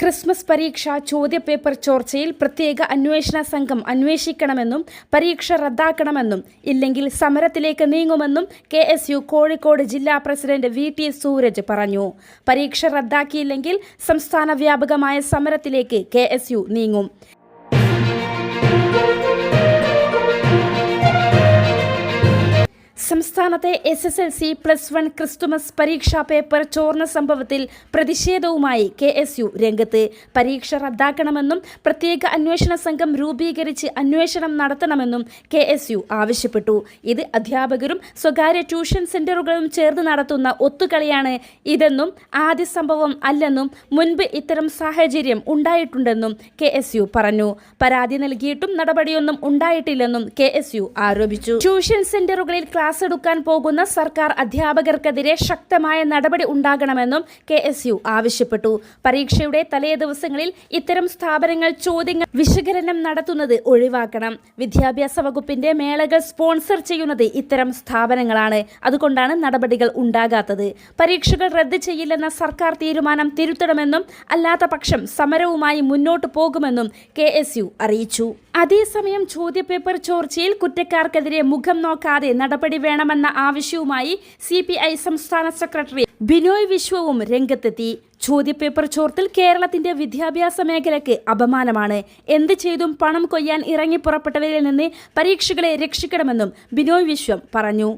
Christmas പരീക്ഷ ചോദ്യപേപ്പർ ചോർച്ചയിൽ പ്രത്യേക അന്വേഷണ സംഘം അന്വേഷിക്കണമെന്നും പരീക്ഷ റദ്ദാക്കണമെന്നും ഇല്ലെങ്കിൽ സമരത്തിലേക്ക് നീങ്ങുമെന്നും കെ എസ് യു കോഴിക്കോട് ജില്ലാ പ്രസിഡന്റ് വി ടി സൂരജ് പറഞ്ഞു. പരീക്ഷ റദ്ദാക്കിയില്ലെങ്കിൽ സംസ്ഥാന വ്യാപകമായ സമരത്തിലേക്ക് കെ എസ് യു നീങ്ങും. സംസ്ഥാനത്തെ S S L C plus one Christmas പരീക്ഷാ പേപ്പർ ചോർന്ന സംഭവത്തിൽ പ്രതിഷേധവുമായി കെ എസ് യു രംഗത്ത് പരീക്ഷ റദ്ദാക്കണമെന്നും പ്രത്യേക അന്വേഷണ സംഘം രൂപീകരിച്ച് അന്വേഷണം നടത്തണമെന്നും കെ എസ് യു ആവശ്യപ്പെട്ടു. ഇത് അധ്യാപകരും സ്വകാര്യ ട്യൂഷൻ സെന്ററുകളും ചേർന്ന് നടത്തുന്ന ഒത്തുകളിയാണ് ഇതെന്നും ആദ്യ സംഭവം അല്ലെന്നും മുൻപ് ഇത്തരം സാഹചര്യം ഉണ്ടായിട്ടുണ്ടെന്നും കെ എസ് യു പറഞ്ഞു. പരാതി നൽകിയിട്ടും നടപടിയൊന്നും ഉണ്ടായിട്ടില്ലെന്നും കെ എസ് യു ആരോപിച്ചു. ട്യൂഷൻ സെന്ററുകളിൽ ക്ലാസ് എടുക്കാൻ പോകുന്ന സർക്കാർ അധ്യാപകർക്കെതിരെ ശക്തമായ നടപടി ഉണ്ടാകണമെന്നും കെ എസ് യു ആവശ്യപ്പെട്ടു. പരീക്ഷയുടെ തലേ ദിവസങ്ങളിൽ ഇത്തരം സ്ഥാപനങ്ങൾ ചോദ്യങ്ങൾ വിശകലനം നടത്തുന്നത് ഒഴിവാക്കണം. വിദ്യാഭ്യാസ വകുപ്പിന്റെ മേളകൾ സ്പോൺസർ ചെയ്യുന്നത് ഇത്തരം സ്ഥാപനങ്ങളാണ്. അതുകൊണ്ടാണ് നടപടികൾ ഉണ്ടാകാത്തത്. പരീക്ഷകൾ റദ്ദ് ചെയ്യില്ലെന്ന സർക്കാർ തീരുമാനം തിരുത്തണമെന്നും അല്ലാത്ത പക്ഷം സമരവുമായി മുന്നോട്ടു പോകുമെന്നും കെ അറിയിച്ചു. അതേസമയം ചോദ്യപേപ്പർ ചോർച്ചയിൽ കുറ്റക്കാർക്കെതിരെ മുഖം നോക്കാതെ നടപടി വേണമെന്ന ആവശ്യവുമായി സി പി ഐ സംസ്ഥാന സെക്രട്ടറി ബിനോയ് വിശ്വവും രംഗത്തെത്തി. ചോദ്യപേപ്പർ ചോർത്തിൽ കേരളത്തിന്റെ വിദ്യാഭ്യാസ മേഖലയ്ക്ക് അപമാനമാണ്. എന്ത് ചെയ്തും പണം കൊയ്യാൻ ഇറങ്ങി പുറപ്പെട്ടവരിൽ നിന്ന് പരീക്ഷകളെ രക്ഷിക്കണമെന്നും ബിനോയ് വിശ്വം പറഞ്ഞു.